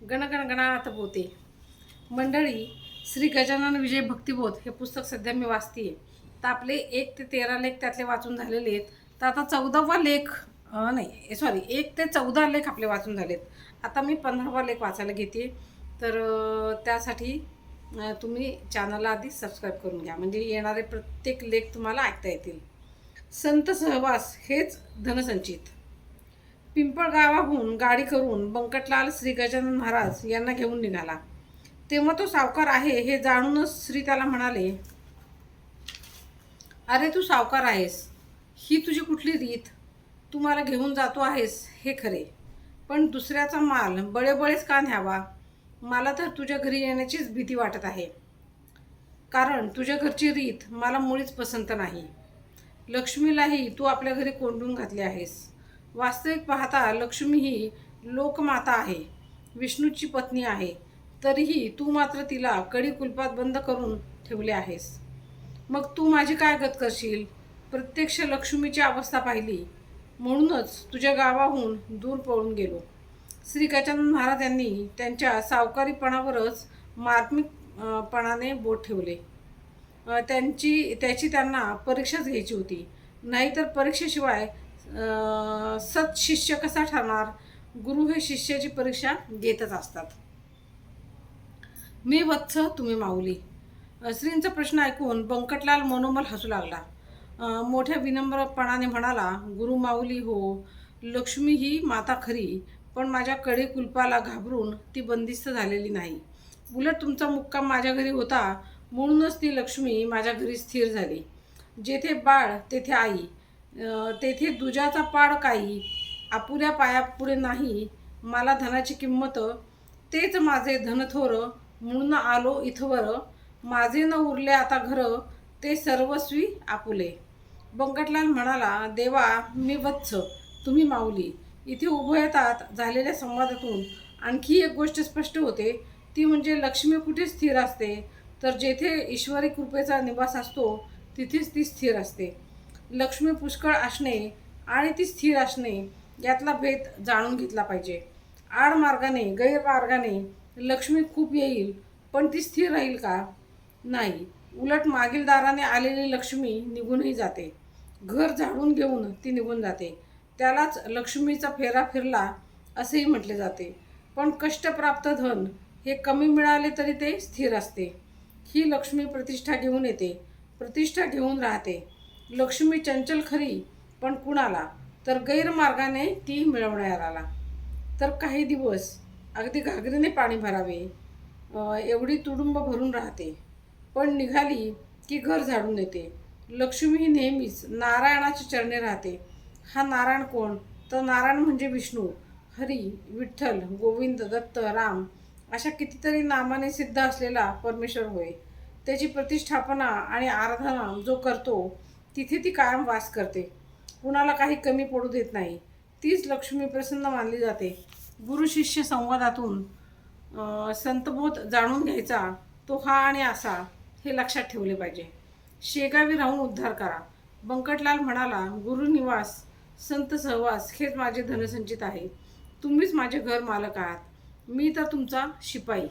गणगणगणात बोते. मंडळी श्री गजानन विजय भक्तिबोध हे पुस्तक सध्या मी वाचते तर आपले एक ते तेरा लेख त्यातले वाचून झालेले आहेत. तर आता चौदावा लेख नाही सॉरी एक ते चौदा लेख आपले वाचून झालेत. आता मी पंधरावा लेख वाचायला घेते तर त्यासाठी तुम्ही चॅनलला आधी सबस्क्राईब करून घ्या. म्हणजे येणारे प्रत्येक लेख तुम्हाला ऐकता येतील. संत सहवास हेच धनसंचित. पिंपळगावाहून गाडी करून बंकटलाल श्री गजानन महाराज यांना घेऊन निघाला. तेव्हा तो सावकार आहे हे जाणूनच श्री त्याला म्हणाले अरे तू सावकार आहेस. ही तुझी कुठली रीत? तू मला घेऊन जातो आहेस हे खरे. पण दुसऱ्याचा माल बळेबळेच का न्यावा? मला तर तुझ्या घरी येण्याचीच भीती वाटत आहे. कारण तुझ्या घरची रीत मला मुळीच पसंत नाही. लक्ष्मीलाही तू आपल्या घरी कोंडून घातली आहेस. वास्तविक पाहता लक्ष्मी ही लोकमाता आहे. विष्णूची पत्नी आहे. तरीही तू मात्र तिला कडी कुलपात बंद करून ठेवले आहेस. मग तू माझी काय गत करशील? प्रत्यक्ष लक्ष्मीची अवस्था पाहिली. म्हणूनच तुझ्या गावाहून दूर पळून गेलो. श्री गजानन महाराज यांनी त्यांच्या सावकारीपणावरच मार्मिकपणाने बोट ठेवले. त्यांची त्याची त्यांना परीक्षाच घ्यायची होती. नाहीतर परीक्षेशिवाय सत शिष्य कसा ठरणार? गुरु हे शिष्याची परीक्षा घेतच असतात. मी वत्स तुम्ही माऊली. श्रींचा प्रश्न ऐकून बंकटलाल मनोमल हसू लागला. मोठ्या विनम्रपणाने म्हणाला गुरु माऊली हो लक्ष्मी ही माता खरी पण माझ्या कडे कुलपाला घाबरून ती बंदिस्त झालेली नाही. उलट तुमचा मुक्काम माझ्या घरी होता म्हणूनच ती लक्ष्मी माझ्या घरी स्थिर झाली. जेथे बाळ तेथे आई. तेथे दुजाचा पाड काही आपुल्या पायापुढे नाही मला धनाची किंमत तेच माझे धनथोर म्हणून आलो इथवर माझे न उरले आता घर ते सर्वस्वी आपुले. बंकटलाल म्हणाला देवा मी वत्स तुम्ही माऊली. इथे उभयतात झालेल्या संवादातून. आणखी एक गोष्ट स्पष्ट होते ती म्हणजे लक्ष्मी कुठे स्थिर असते? तर जेथे ईश्वरी कृपेचा निवास असतो तिथेच ती स्थिर असते. लक्ष्मी पुष्कळ असणे आणि ती स्थिर असणे यातला भेद जाणून घेतला पाहिजे. आडमार्गाने गैरमार्गाने लक्ष्मी खूप येईल पण ती स्थिर राहील का? नाही. उलट मागील दाराने आलेली लक्ष्मी निघूनही जाते. घर झाडून घेऊन ती निघून जाते. त्यालाच लक्ष्मीचा फेरा फिरला असेही म्हटले जाते. पण कष्टप्राप्त धन हे कमी मिळाले तरी ते स्थिर असते. ही लक्ष्मी प्रतिष्ठा घेऊन येते. प्रतिष्ठा घेऊन राहते. लक्ष्मी चंचल खरी पण कुणाला? तर गैरमार्गाने ती मिळवण्याला तर काही दिवस अगदी घागरीने पाणी भरावे एवढी तुडुंब भरून राहते. पण निघाली की घर झाडून येते लक्ष्मी ही नेहमीच नारायणाची चरणे राहते. हा नारायण कोण? तर नारायण म्हणजे विष्णू. हरी विठ्ठल गोविंद दत्त राम अशा कितीतरी नामाने सिद्ध असलेला परमेश्वर होय. त्याची प्रतिष्ठापना आणि आराधना जो करतो तिथे ती कायम वास करते. कुणाला काही कमी पडू देत नाही. तीच लक्ष्मी प्रसन्न मानली जाते. गुरु शिष्य संवादातून संतबोध जाणून घ्यायचा तो हा आणि असा हे लक्षात ठेवले पाहिजे. शेगावी राहून उद्धार करा. बंकटलाल म्हणाला गुरुनिवास संत सहवास हेच माझे धनसंचित आहे. तुम्हीच माझे घर मालक आहात. मी तर तुमचा शिपाई.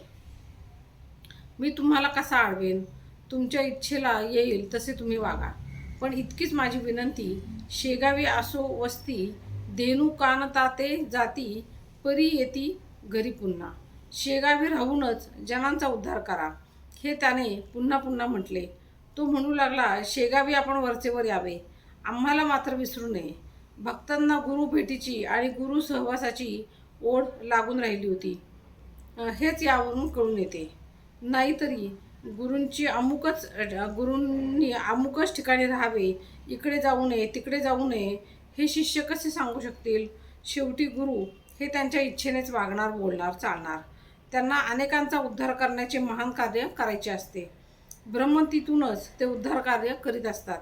मी तुम्हाला कसा आडवेन? तुमच्या इच्छेला येईल तसे तुम्ही वागा. पण इतकीच माझी विनंती शेगावी असो वस्ती धेनू कान ताते जाती परी येती घरी पुन्हा. शेगावी राहूनच जनांचा उद्धार करा. हे त्याने पुन्हा पुन्हा म्हटले. तो म्हणू लागला शेगावी आपण वरचेवर यावे. आम्हाला मात्र विसरू नये. भक्तांना गुरु भेटीची आणि गुरु सहवासाची ओढ लागून राहिली होती. हेच यावरून कळून येते. नाहीतरी गुरूंची अमुकच गुरूंनी अमुकच ठिकाणी राहावे इकडे जाऊ नये तिकडे जाऊ नये हे शिष्य कसे सांगू शकतील? शेवटी गुरु हे त्यांच्या इच्छेनेच वागणार बोलणार चालणार. त्यांना अनेकांचा उद्धार करण्याचे महान कार्य करायचे असते. ब्रह्मतीतूनच ते उद्धार कार्य करीत असतात.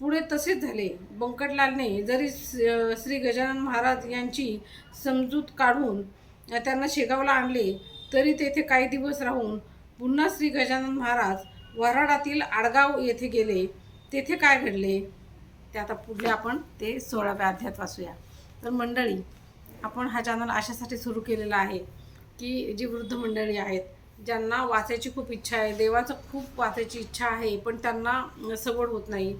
पुढे तसेच झाले. बंकटलालने जरी श्री गजानन महाराज यांची समजूत काढून त्यांना शेगावला आणले तरी तेथे काही दिवस राहून पुन्हा श्री गजानन महाराज वराडातील आडगाव येथे गेले. तेथे काय घडले? ते आता पुढे आपण ते सोळाव्या अध्यात वाचूया. तर मंडळी आपण हा चॅनल अशासाठी सुरू केलेला आहे की जी वृद्ध मंडळी आहेत ज्यांना वाचायची खूप इच्छा आहे देवाचं खूप वाचायची इच्छा आहे पण त्यांना सवड होत नाही.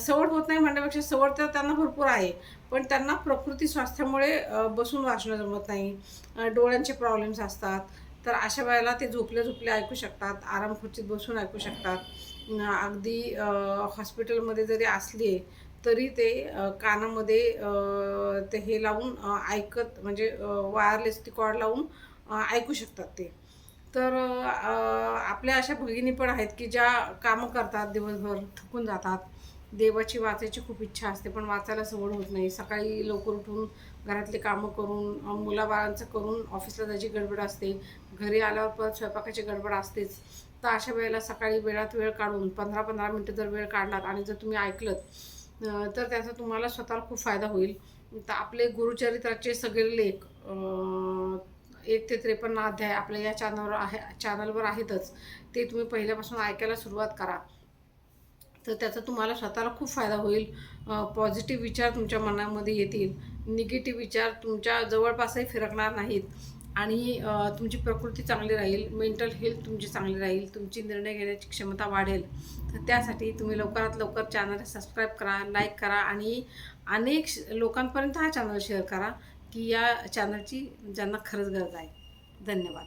सवड होत नाही म्हणण्यापेक्षा सवड तर त्यांना भरपूर आहे पण त्यांना प्रकृती स्वास्थ्यामुळे बसून वाचणं जमत नाही. डोळ्यांचे प्रॉब्लेम्स असतात तर अशा वेळेला ते झोपल्या झोपले ऐकू शकतात आराम खुर्चीत बसून ऐकू शकतात. अगदी हॉस्पिटलमध्ये जरी असली तरी ते कानामध्ये ते हे लावून ऐकत म्हणजे वायरलेस ती कॉर्ड लावून ऐकू शकतात ते. तर आपल्या अशा भगिनी पण आहेत की ज्या कामं करतात दिवसभर थकून जातात. देवाची वाचायची खूप इच्छा असते पण वाचायला सवड होत नाही. सकाळी लवकर उठून घरातली कामं करून मुलाबाळांचं करून ऑफिसला जायची गडबड असते. घरी आल्यावर परत स्वयंपाकाची गडबड असतेच. तर अशा वेळेला सकाळी वेळात वेळ काढून पंधरा पंधरा मिनटं जर वेळ काढलात आणि जर तुम्ही ऐकलं तर त्याचा तुम्हाला स्वतःला खूप फायदा होईल. तर आपले गुरुचरित्राचे सगळे लेख एक ते त्रेपन्न अध्याय आपल्या या चॅनलवर आहे चॅनलवर आहेतच. ते तुम्ही पहिल्यापासून ऐकायला सुरुवात करा. तर त्याचा तुम्हाला स्वतःला खूप फायदा होईल. पॉझिटिव्ह विचार तुमच्या मनामध्ये येतील. निगेटिव्ह विचार तुमच्या जवळपासही फिरकणार नाहीत. आणि तुमची प्रकृती चांगली राहील मेंटल हेल्थ तुमची चांगली राहील तुमची निर्णय घेण्याची क्षमता वाढेल. तर त्यासाठी तुम्ही लवकरात लवकर चॅनल सबस्क्राईब करा लाईक करा आणि अनेक श- लोकांपर्यंत हा चॅनल शेअर करा की या चॅनलची ज्यांना खरंच गरज आहे. धन्यवाद.